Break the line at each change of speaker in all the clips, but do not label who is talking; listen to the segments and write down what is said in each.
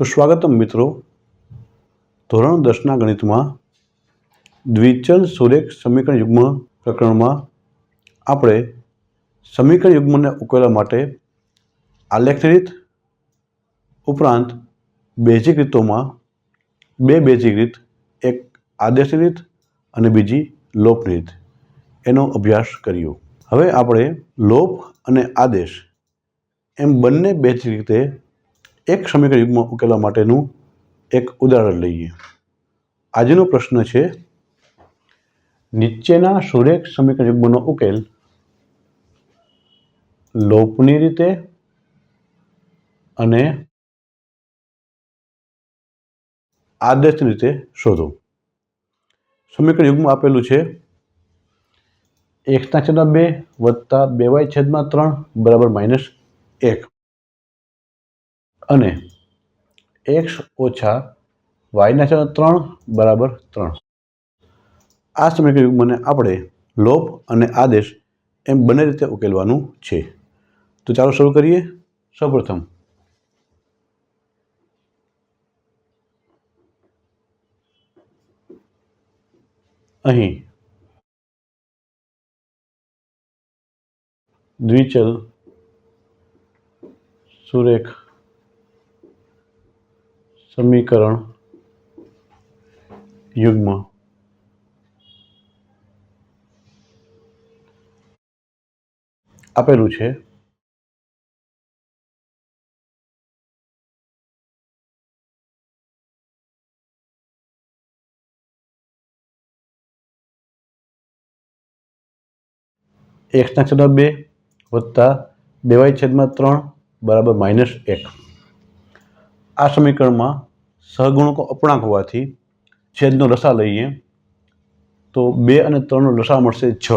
સુસ્વાગતમ મિત્રો. ધોરણ દસના ગણિતમાં દ્વિચલ સુરેખ સમીકરણ યુગ્મ પ્રકરણમાં આપણે સમીકરણ યુગ્મને ઉકેલવા માટે આલેખની રીત ઉપરાંત બેઝિક રીતોમાં બે બેઝિક રીત, એક આદેશની રીત અને બીજી લોપની રીત. એનો અભ્યાસ કર્યો. હવે આપણે લોપ અને આદેશ એમ બંને બેઝિક રીતે એક સમીકરણ યુગમાં ઉકેલવા માટેનું એક ઉદાહરણ લઈએ. આજનો પ્રશ્ન છે, નીચેના સુરેખ સમીકરણ યુગ્મનો ઉકેલ લોપની રીતે અને આદેશની રીતે શોધો. સમીકરણ યુગમાં આપેલું છે એક્સના છેદમાં બે વત્તા બે વાય છેદમાં ત્રણ બરાબર માઇનસ એક. અને એક્સ ઓછા વાયના છે ત્રણ બરાબર ત્રણ. આ સમીકરણ યુગ્મને આપણે લોપ અને આદેશ એમ બંને રીતે ઉકેલવાનું છે. તો ચાલો શરૂ કરીએ. સૌપ્રથમ, અહીં દ્વિચલ સુરેખ સમીકરણ યુગ્મ. આપેલું છે. એક્સના છેદમાં બે વત્તા બે વાય છેદમાં ત્રણ બરાબર માઇનસ એક. આ સમીકરણમાં સહગુણકો અપૂર્ણાંક હોવાથી છેદનો લસા લઈએ તો બે અને ત્રણનો લસા મળશે છ.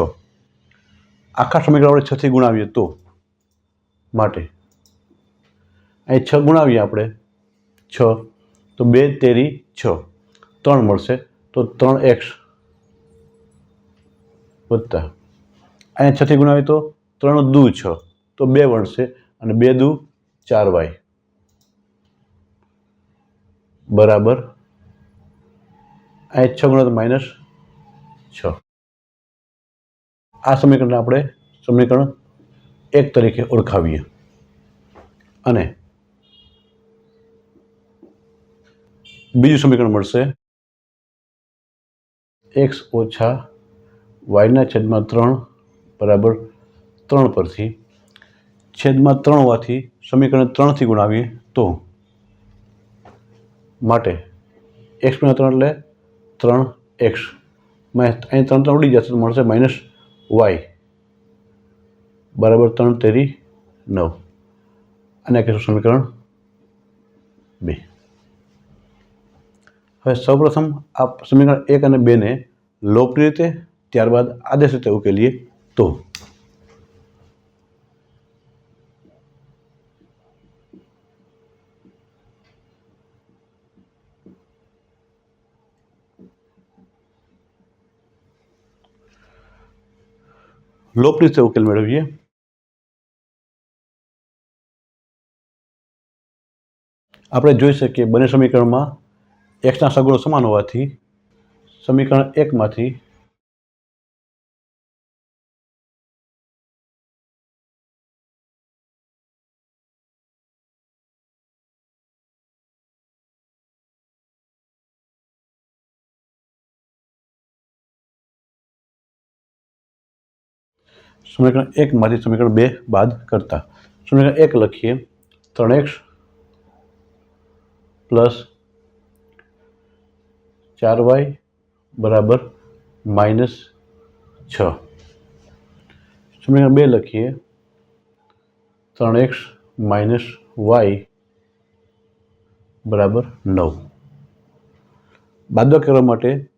આખા સમીકરણ આપણે છથી ગુણાવીએ તો માટે. અહીં છ ગુણાવીએ આપણે. છ. તો બે તેરી છ. ત્રણ મળશે તો ત્રણ એક્સ વત્તા. અહીંયા છથી ગુણાવીએ તો ત્રણ દુ છ. તો બે વળશે અને બે દુ ચાર વાય. બરાબર? અહીં છ ગુણ્યા માઇનસ છ. આ સમીકરણને આપણે સમીકરણ એક તરીકે ઓળખાવીએ. અને બીજું સમીકરણ મળશે. એક્સ ઓછા વાયના છેદમાં ત્રણ બરાબર ત્રણ પરથી છેદમાં ત્રણ હોવાથી સમીકરણ ત્રણથી ગુણાવીએ તો માટે એક્સ ગુણ્યા ત્રણ એટલે ત્રણ એક્સ અહીં ત્રણ ત્રણ ઉડી જશે તો મળશે માઇનસ વાય બરાબર ત્રણ તેરી નવ. અને આ કહેશું સમીકરણ બે. હવે સૌપ્રથમ આ સમીકરણ એક અને બેને લોપની રીતે ત્યારબાદ આદેશ રીતે ઉકેલીએ તો લોપની રીતે ઉકેલ મેળવીએ આપણે જોઈ શકીએ, બંને સમીકરણમાં એક્સના સગુણો સમાન હોવાથી, સમીકરણ એકમાંથી સમીકરણ એકમાંથી સમીકરણ બે બાદ કરતા. સમીકરણ એક લખીએ. ત્રણ એક્સ પ્લસ ચાર વાય બરાબર માઇનસ છ. સમીકરણ બે લખીએ. ત્રણ એક્સ માઇનસ વાય બરાબર નવ. બાદ કરવા માટે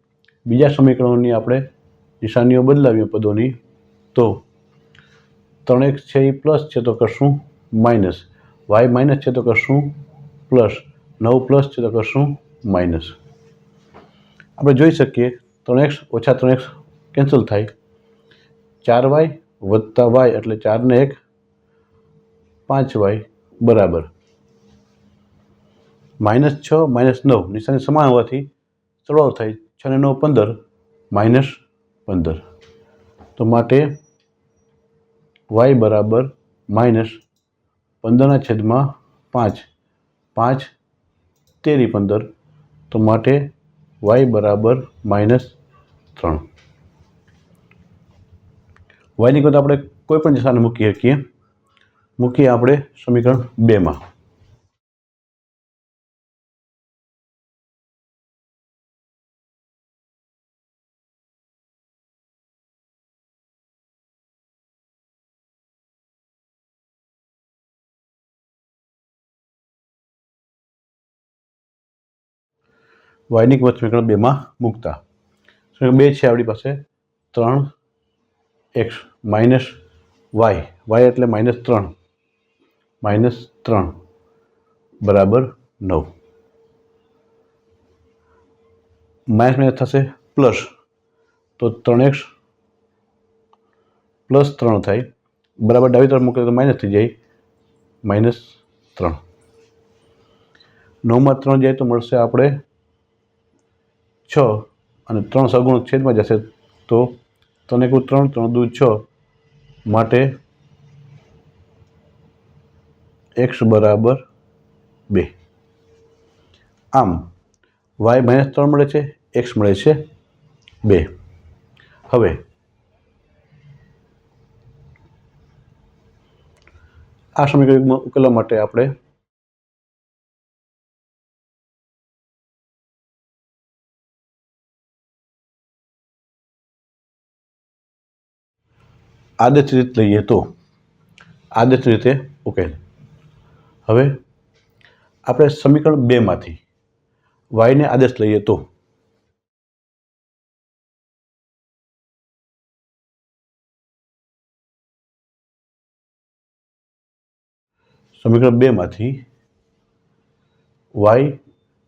બીજા સમીકરણોની આપણે નિશાનીઓ બદલાવીએ પદોની. તો ત્રણ એક્સ છે એ પ્લસ, છે તો કરશું માઇનસ. વાય માઇનસ છે તો કરશું પ્લસ. નવ પ્લસ છે તો કરશું માઇનસ. આપણે જોઈ શકીએ ત્રણ એક્સ ઓછા ત્રણ એક્સ કેન્સલ થાય. ચાર વાય વત્તા વાય એટલે ચારને એક, પાંચ વાય બરાબર. માઇનસ છ, માઇનસ નવ, નિશાની સમાન હોવાથી સરવાળો થાય છ ને નવ પંદર, માઇનસ પંદર. તો માટે વાય બરાબર માઇનસ પંદરના છેદમાં પાંચ. પાંચ તેરી પંદર. તો માટે વાય બરાબર માઇનસ ત્રણ. વાયની કિંમત આપણે કોઈ પણ દિશાને મૂકી શકીએ. મૂકીએ આપણે સમીકરણ બેમાં. વાયની કિંમત સમીકરણ બેમાં મૂકતા. સમીકરણ બે છે આપણી પાસે. ત્રણ એક્સ માઇનસ વાય. વાય એટલે માઇનસ ત્રણ. માઇનસ ત્રણ. બરાબર નવ. માઇનસ માઇનસ થશે પ્લસ. તો ત્રણ એક્સ પ્લસ ત્રણ થાય. બરાબર ડાબી તરફ મૂકે તો માઇનસ થઈ જાય. માઇનસ ત્રણ. નવમાં ત્રણ જાય તો મળશે આપણે છ અને ત્રણ સગુણ છેદમાં જશે તો ત્રણ એકુ ત્રણ ત્રણ દૂધ છ માટે એક્સ બરાબર બે. આમ, વાય માઇનસ ત્રણ મળે છે, એક્સ મળે છે બે. હવે, આ સમીકરણ ઉકેલવા માટે આપણે આદર્શ રીત લઈએ તો? આદર્શ રીતે ઉકેલ. હવે આપણે સમીકરણ બેમાંથી વાયને આદેશ લઈએ તો? સમીકરણ બેમાંથી વાય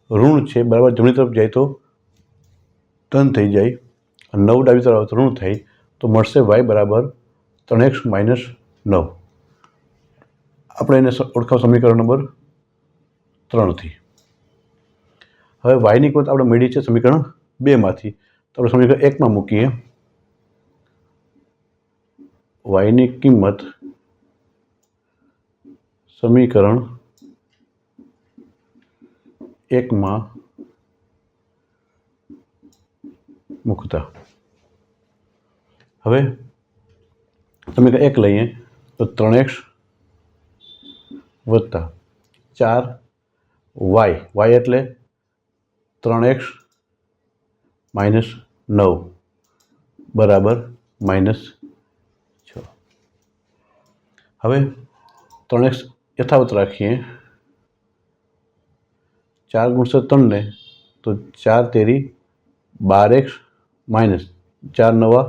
ઋણ છે બરાબર જમણી તરફ જાય તો? ધન થઈ જાય. નવ ડાબી તરફ ઋણ થાય તો મળશે વાય બરાબર ત્રણ એક્સ માઇનસ નવ. આપણે એને ઓળખાવ સમીકરણ નંબર ત્રણથી. હવે વાયની કિંમત આપણે મેળવી છે સમીકરણ બેમાંથી. તો આપણે સમીકરણ એકમાં મૂકીએ. વાયની કિંમત સમીકરણ એકમાં મૂકતા. હવે સમીકરણ એક લઈએ, તો ત્રણ એક્સ વત્તા ચાર વાય. વાય એટલે ત્રણ એક્સ માઇનસ નવ. બરાબર માઇનસ છ. હવે ત્રણ એક્સ યથાવત રાખીએ. ચાર ગુણસો ત્રણને, તો ચાર તેરી બાર એક્સ માઇનસ ચાર નવા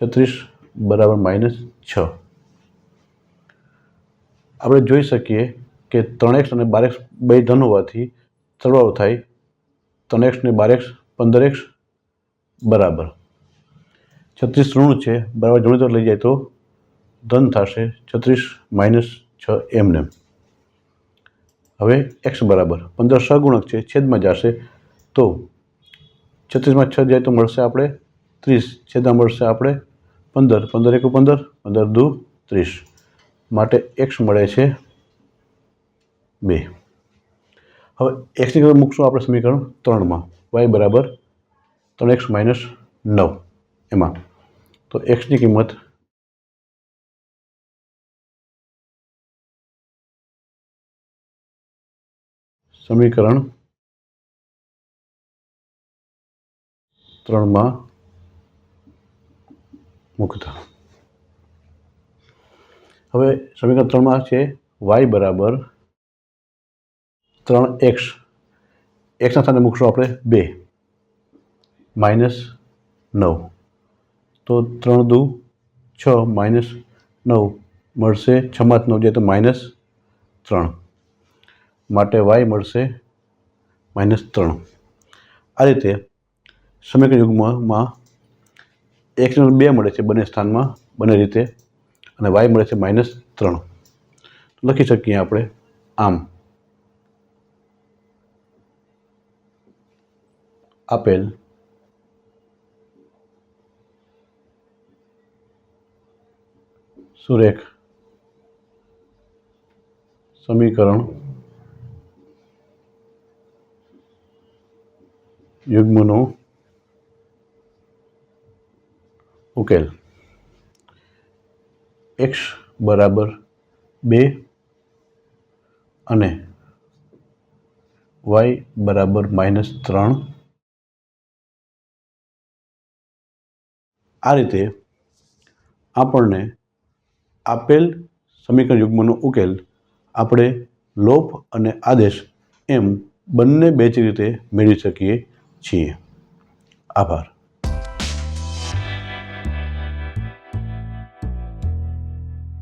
છત્રીસ બરાબર માઇનસ છ. આપણે જોઈ શકીએ કે ત્રણ એક્સ અને બાર એક્સ બે ધન હોવાથી સરવાળો થાય ત્રણ એક્સ ને બાર એક્સ, પંદર એક્સ, બરાબર. છત્રીસ ઋણ છે, બરાબર. જમણી તરફ લઈ જાય તો ધન થશે છત્રીસ માઇનસ છ એમને હવે એક્સ બરાબર. પંદર સગુણક છે, છેદમાં જશે તો છત્રીસમાં છ જાય તો મળશે આપણે ત્રીસ. છેદમાં મળશે આપણે પંદર પંદર એકુ પંદર પંદર દુ ત્રીસ. માટે એક્સ મળે છે બે. હવે એક્સની કિંમત મૂકશું આપણે સમીકરણ ત્રણમાં. વાય બરાબર ત્રણ એક્સ માઇનસ નવ એમાં. તો એક્સની કિંમત સમીકરણ ત્રણમાં મૂકતા. હવે સમીકરણ ત્રણમાં છે વાય બરાબર ત્રણ એક્સ એક્સના સ્થાને મૂકશું આપણે બે. માઇનસ નવ. તો ત્રણ દુ છ માઇનસ નવ મળશે છમાં નવ જાય તો માઇનસ ત્રણ. માટે વાય મળશે માઇનસ ત્રણ. આ રીતે સમીકરણ યુગ્મમાં એક્સને બે મળે છે બંને સ્થાનમાં, બંને રીતે. અને વાય મળે છે માઇનસ ત્રણ. લખી શકીએ આપણે આમ. આપેલ. સુરેખ. સમીકરણ. યુગ્મનું ઉકેલ. એક્સ બરાબર બે અને વાય બરાબર માઇનસ ત્રણ. આ રીતે આપણને આપેલ સમીકરણ યુગ્મનો ઉકેલ આપણે લોપ અને આદેશ એમ બંને બેચ રીતે મેળવી શકીએ છીએ. આભાર.